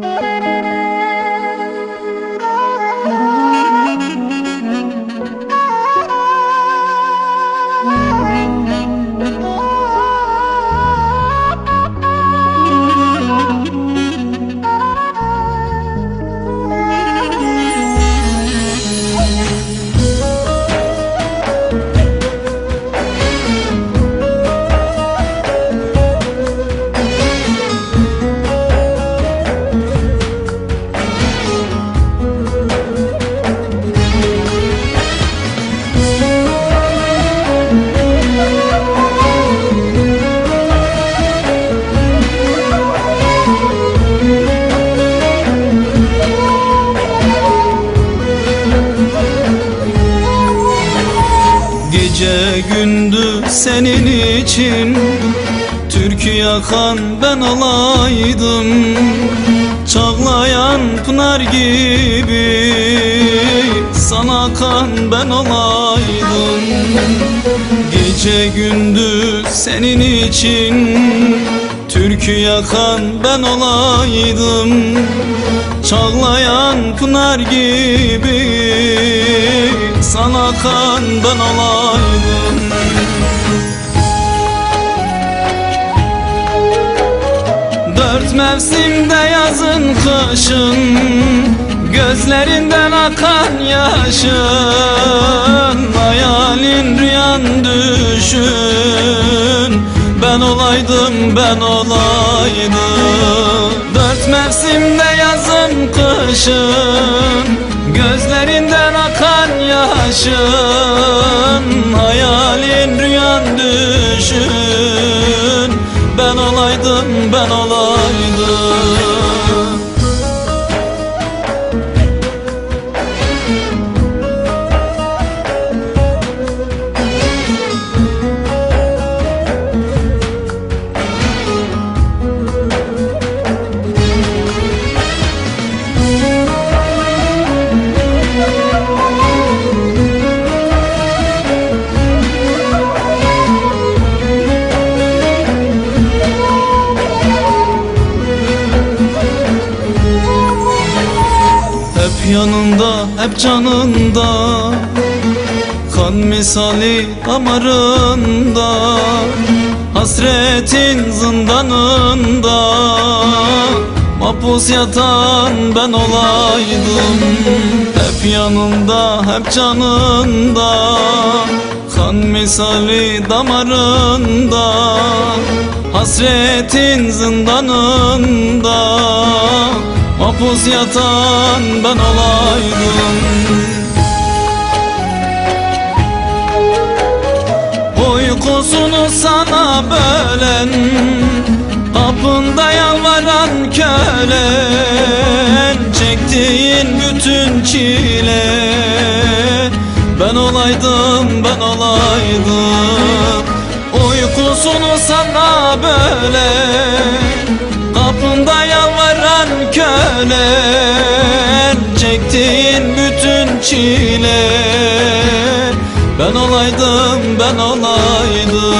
Música Gece gündüz senin için. Türkü yakan ben olaydım Çağlayan pınar gibi. Sana akan ben olaydım Gece gündüz senin için. Türkü yakan ben olaydım Çağlayan pınar gibi Sana akan ben olaydım Dört mevsimde yazın kışın Gözlerinden akan yaşın. Hayalin rüyan düşün Ben olaydım ben olaydım. Dört mevsimde yazın kışın Gözlerinden akan yaşın Hayalin rüyan düşün. Ben olaydım ben olaydım yanında, hep canında. Kan misali damarında Hasretin zindanında. Mapus yatan ben olaydım Hep yanında, hep canında. Kan misali damarında Hasretin zindanında Mapus yatan ben olaydım. Uykusunu sana bölen Kapında yalvaran kölen Çektiğin bütün çile. Ben olaydım ben olaydım. Uykusunu sana bölen Kapında yalvaran kölen Çektiğin bütün çile. Ben olaydım ben olaydım